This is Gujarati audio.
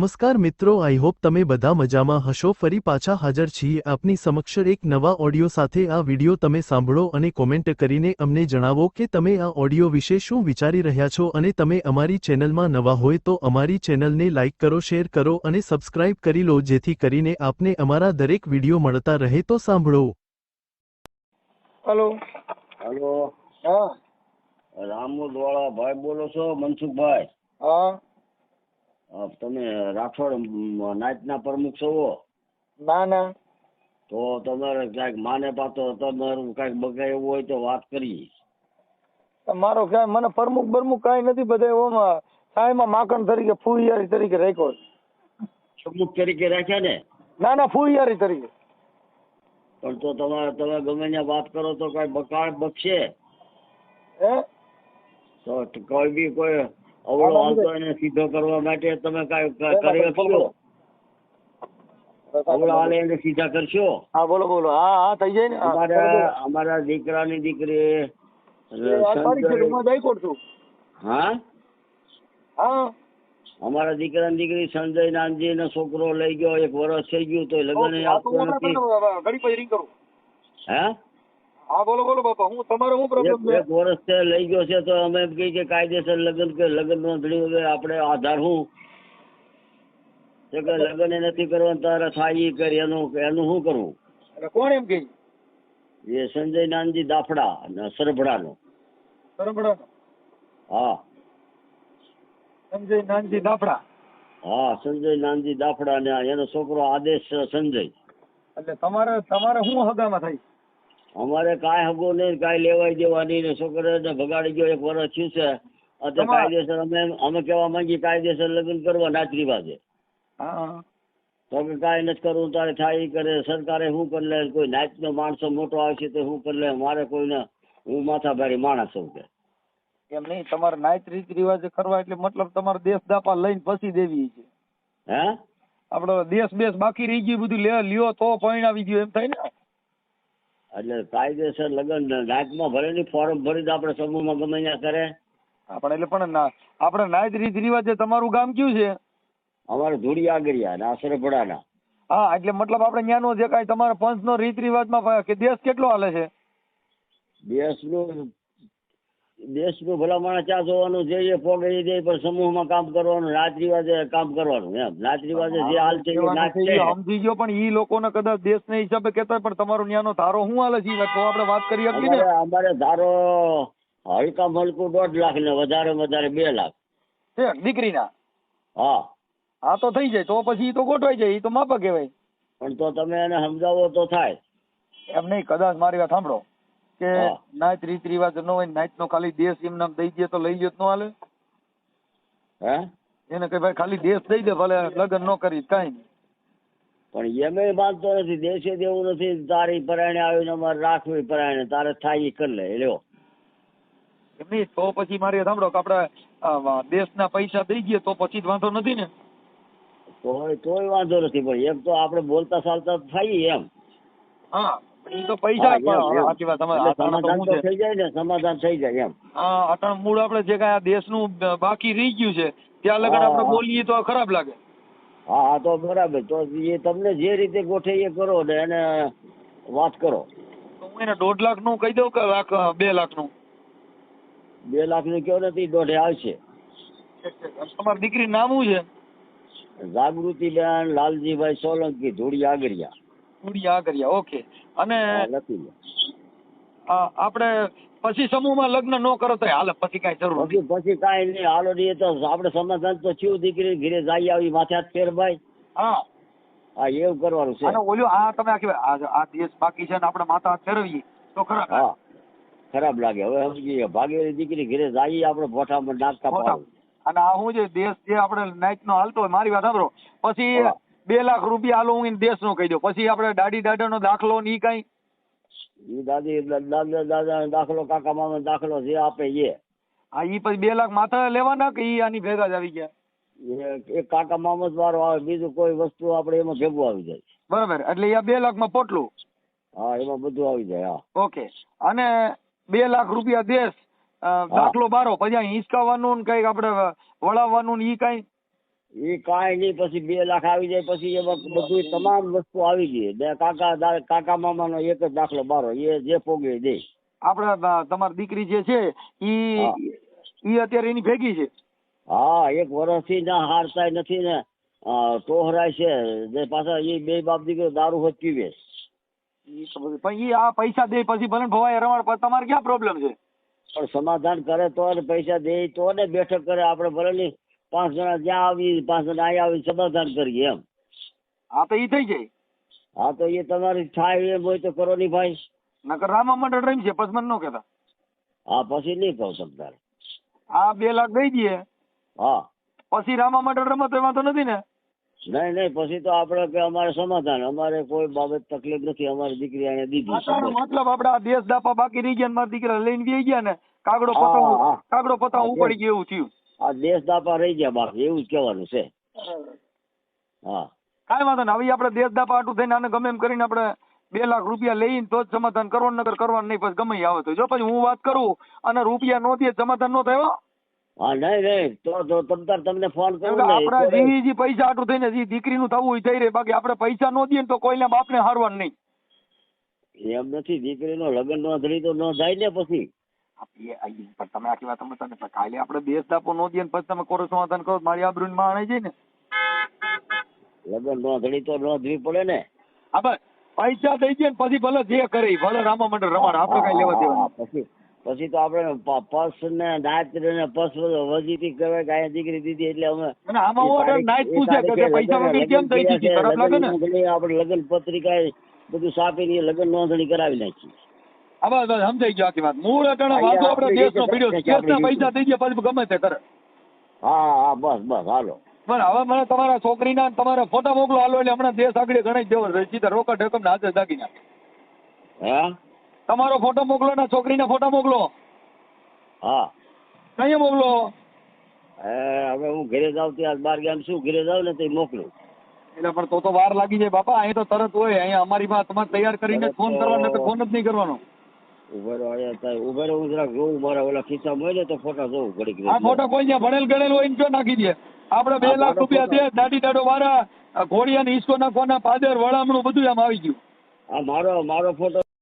નમસ્કાર મિત્રો આઈ હોપ તમે બધા મજામાં હશો. ફરી પાછા હાજર છીએ આપની સમક્ષ એક નવા ઓડિયો સાથે. આ વિડિયો તમે સાંભળો અને કોમેન્ટ કરીને અમને જણાવો કે તમે આ ઓડિયો વિશે શું વિચારી રહ્યા છો અને તમે અમારી ચેનલમાં નવા હોય તો અમારી ચેનલને લાઇક કરો શેર કરો અને સબસ્ક્રાઇબ કરી લો જેથી કરીને આપને અમારા દરેક વિડિયો મળતા રહે તો સાંભળો. હલો. હલો. હા. રામોદ વાળા ભાઈ બોલો છો મનસુખભાઈ. હા. તમે રાઠોડ નાઈટના પ્રમુખ છો ના ના. તો તમારે ક્યાંક માને પાતો તમારું કાંઈક બગાય એવું હોય તો વાત કરી મારો ખ્યાલ મને પ્રમુખ બરમુખ કાંઈ નથી બધા ઓમાં સાયમાં માખણ તરીકે ફૂલિયારી તરીકે રાખ્યો. પ્રમુખ તરીકે રાખ્યા ને? ના ના ફૂલિયારી તરીકે. પણ તો તમારે તમે ગમે ત્યાં વાત કરો તો કાંઈ બકાળ બકશે હે? તો કોઈ બી કોઈ અવળો આવતો એને સીધો કરવા માટે તમે કાંઈ ક- કરી અવળો હાલે એને સીધા કરશો? હા બોલો બોલો. હા હા થઈ જાય ને. અમારા દીકરા અમારા દીકરાની દીકરી હા? હા. અમારા દીકરા દીકરી સંજય નાનજી નો છોકરો લઈ ગયો એક વર્ષ થઈ ગયું તો લગ્ન આપતો નથી. ઘડી પછી ring કરું. હે? હા બોલો બોલો બાપા હું તમારો શું પ્રોબ્લેમ છે? એક વર્ષ છે લઈ ગયો છે તો અમે એમ કહીએ કે કાયદેસર લગ્ન કે લગ્ન નોંધણી વગેરે આપણે આધાર હું? કે લગ્ન એ નથી કરવાનું તારે થાય કરી એનું એનું શું કરવું એટલે કોણ એમ કહે? એ સંજય નાનજી દાફડા અને સરભડાનો. સરંભડાનો? હા. સંજય નાનજી દાફડા? હા સંજય નાનજી દાફડા ને એનો છોકરો આદેશ સંજય. એટલે તમારે તમારે શું હગામાં થાય? અમારે કાંઈ હગો નહીં કાંઈ લેવાય દેવાની ને છોકરાને ભગાડી ગયો એક વર્ષ થયું છે. અત્યારે કાયદેસર અમે અમે કહેવા માંગીએ કાયદેસર લગ્ન કરવા નાચ રિવાજે હા. તો કે કાંઈ નથી કરવું તારે થાય કરે. સરકારે શું કરી લે? કોઈ નાચનો માણસો મોટો આવશે તો શું કરી લે? મારે કોઈને હું માથાભારી માણસ છું કે. એમ નહીં તમારે નાયત રીત રિવાજ કરવા એટલે મતલબ તમારે દેશ દાપા લઈને ફસી દેવી છે. હે? આપડે દેશ બેસ બાકી રહી ગયું બધું લ્યો તો પરિણામી ગયું એમ થાય ને? એટલે કાયદેસર લગ્ન નાચમાં ભલે ની ફોર્મ ભરી તો આપણે સમૂહમાં ગમે ત્યાં કરે. આપણે એટલે પણ ના આપણે નાયત રીત રિવાજ તમારું ગામ કયું છે? અમારે ધૂળી આગરિયા ને આસરપડાના હા એટલે મતલબ આપણે ત્યાંનો જે કાંઈ તમારા પંચનો રીત રિવાજમાં કે દેશ કેટલો હાલે છે? દેશનું દેશનું ભલા માણસ ચા જોવાનું? જે એ પોગે એ દે પણ સમૂહમાં કામ કરવાનું નાચ રિવાજે કામ કરવાનું એમ. નાચ રિવાજે જે હાલ છે એ સમજી ગયો પણ ઈ લોકોને કદાચ દેશના હિસાબે કહેતા પણ તમારો ન્યાનો ધારો શું હાલે છે તો આપણે વાત કરી શકીએ ને. અમારે ધારો હલકા મલકું દોઢ લાખ ને વધારે વધારે બે લાખ. દીકરીના? હા. હા તો થઈ જાય. તો પછી એ તો ગોઠવાઈ જાય. ઈ તો માપા કહેવાય. પણ તો તમે એને સમજાવો તો થાય. એમ નહીં કદાચ મારી વાત સાંભળો. કે નાચ રીત રિવાજ ન હોય નાચ નો ખાલી દેશ એમ નામ દઈ દે તો લઈ લ્યો હાલે. હે? એને કે ભાઈ ખાલી દેશ દઈ દે ભલે લગ્ન ન કરી કઈ પણ એમે માનતો નથી દેશે દેવું નથી તારી પરાયણે આવીને અમારે રાખવી પરાયણે તારે થાય ઈ કરી લે લ્યો. એમ નહીં તો પછી મારે સાંભળો કે આપણે દેશના પૈસા દઈ દઈએ તો પછી જ વાંધો નથી ને. તોય તોય વાંધો નથી પણ એક તો આપણે બોલતા ચાલતા થાય એમ. હા. ઈ તો પૈસા હા, એમ, એમ. સાચી વાત તમે એટલે આ તો સમાધાન તો થઈ જાય ને સમાધાન થઈ જાય એમ. હા અટાણ મૂળ આપણે જે કાંઈ આ દેશનું બાકી રહી ગયું છે ત્યાં લગન આપણે બોલીએ તો ખરાબ લાગે. હા હા તો બરાબર. તો એ તમને જે રીતે ગોઠે એ કરો ને એને વાત કરો. હું એને દોઢ લાખનું કહી દઉં કે લાખ બે લાખનું બે લાખનું કયો નથી દોઢે આવશે. તમારી દીકરી નામ શું છે? જાગૃતિબેન લાલજીભાઈ સોલંકી ધૂળી આગળિયા પૂરી આ કર્યા ઓકે અને આપણે પછી સમૂહમાં લગ્ન ન કરો તો હાલે પછી કાંઈ જરૂર નથી. પછી કાંઈ નહીં હાલો નહીં તો આપણે સમાધાન તો થયું દીકરી ઘરે જઈ આવી માથે હાથ ફેર ભાઈ હા. હા એવું કરવાનું છે. અને ઓલું આ તમે આખી આ દેશ બાકી છે ને આપણે માથા હાથ ફેરવીએ તો ખરાબ હા ખરાબ લાગે. હવે સમજી ભાગેલી દીકરી ઘરે જાય આપણે ભોઠામાં નાખતા અને આ શું છે દેશ જે આપણે નાઈટ નો હાલતો હોય મારી વાત સાંભળો. પછી. બે લાખ રૂપિયા હાલો હું દેશ નો કહી દઉં. પછી આપણે દાડી દાડા નો દાખલો ને કાંઈ? દાદી દાદા દાદા દાખલો કાકા મામા દાખલો જે આપે એ. હા ઈ પછી બે લાખ માથા લેવાના કે ઈ આની ભેગા જ આવી ગયા? એક કાકા મામા વારો આવે બીજું કોઈ વસ્તુ આપણે એમાં ભેગું આવી જાય. બરાબર એટલે એ આ બે લાખમાં પોટલું? હા એમાં બધું આવી જાય હા. ઓકે અને બે લાખ રૂપિયા દેશ દાખલો બારો પછી હિંચકાવાનું ને કંઈક આપણે વળાવવાનું ને ઈ કાંઈ? એ કાંઈ નહીં પછી બે લાખ આવી જાય પછી એમાં બધું તમામ વસ્તુ આવી ગઈ. બે કાકા કાકા મામાનો એક જ દાખલો બારો એ જે પોગે દે. આપણે તમારી દીકરી જે છે ઈ. ઈ અત્યારે એની ભેગી છે? હા એક વર્ષથી ના હારતા નથી ને. ટોહરાય છે. જે પાછા એ બે બાપ દીકરો દારૂ હોત પીવે. પણ એ આ પૈસા દે પછી ભલે ભવાય રમાડ પણ તમારે ક્યાં પ્રોબ્લેમ છે? પણ સમાધાન કરે તો ને પૈસા દે તો ને બેઠક કરે. આપણે ભલે પાંચ જણા જ્યાં આવી પાંચ જણા અહીંયા આવી સમાધાન કરીએ એમ. હા તો એ થઈ જાય. હા તો એ તમારી થાય એમ હોય તો કરો નહીં ભાઈ. નકર રામા મંડળ રમી છે પછી મને ન કહેતા. હા પછી નહીં કહું તમ તારે આ બે લાખ દઈ દઈએ. હા. પછી રામા મંડળ રમત એમાં તો નથી ને? નહીં નહીં પછી તો આપણે કે અમારે સમાધાન અમારે કોઈ બાબત તકલીફ નથી અમારી દીકરી અહીંયા દીધી મતલબ આપણે આ દેશ દાપા બાકી રહી ગયા ને મારા દીકરા લઈને બેસી ગયા ને કાગડો પતંગ. કાગડો પતંગ ઉપડી ઉપાડી ગયું એવું થયું. આ દેશ દાપા રહી ગયા બાકી એવું જ કહેવાનું છે. હા. કાંઈ વાંધો નહીં. હવે આપણે દેશ દાપા આટું થઈને આને ગમે એમ કરીને આપણે બે લાખ રૂપિયા લઈને તો જ સમાધાન કરવાનું નગર કરવાનું નહીં પછી ગમે આવે તો. જો પછી હું વાત કરું અને રૂપિયા નો દે સમાધાન નો થયો હા. નહીં નહીં. તો તો તમ તમને ફોન કરું આપણા તો નહીં. જે પૈસા આટું થઈને જી દીકરીનું થવું હોય થઈ રહે. બાકી આપણે પૈસા નો દઈએ ને તો કોઈને બાપને હારવાનું નહીં. એમ નથી દીકરીનો લગ્ન નોંધણી તો ન થાય ને પછી. પણ તમે આખી વાત સમજતા ને કાલે આપણે દેશ દાપો નો દઈએ પછી તમે કોરો સમાધાન કરો તો મારી આબરૂ માં આણે જાય ને લગ્ન નોંધણી તો નોંધવી પડે ને. હા બસ પૈસા દઈ દે ને પછી ભલે જે કરે ભલે રામા મંડળ રમાડ આપણે કઈ લેવા દેવા પછી પછી તો આપણે પસ ને દાંત ને પસ વજીતી કહેવાય કાય દીકરી દીધી એટલે અમે આપણે લગ્ન પત્રિકા એ બધું સાપીને એ લગ્ન નોંધણી કરાવી નાખી. હા બસ બસ સમજાઈ ગયો આખી વાત. મૂળ અટાણે વાંધો આપણે દેશનો પીડ્યો કેસના પૈસા થઈ ગયા પછી ગમે તે કરે. હા હા બસ બસ હાલો. પણ હવે મને તમારા છોકરીના ના તમારા ફોટા મોકલો હાલો એટલે હમણાં દેશ આગળ ગણાઈ દેવો સીધા રોકડ ઢકમ ના હાથે દાગી નાખે. હે? તમારો ફોટો મોકલો ને છોકરીના ફોટા મોકલો. હા. કઈ મોકલો? હવે હું ઘરે જાઉં ત્યાં બાર ગામ શું ઘરે જાઉં ને તે મોકલું. એટલે પણ તો તો વાર લાગી જાય બાપા અહીં તો તરત હોય અહીંયા અમારી પાસે તમારે તૈયાર કરીને ફોન કરવાનો ફોન જ નહીં કરવાનો. ઊભો રહો અહીંયા થાય. ઊભો રહો જરાક જોઉં મારા ઓલા ખિસ્સામાં મળે તો ફોટા જોઉં ઘડીક આ ફોટો કોઈ ત્યાં ભણેલ ગણેલ હોય જો નાખી દે? આપણે બે લાખ રૂપિયા દે દાડી દાડો વાળા ઘોડિયા ને ઈસકો નાખવાના પાદર વળામણું બધું આમ આવી ગયું. આ મારો મારો ફોટો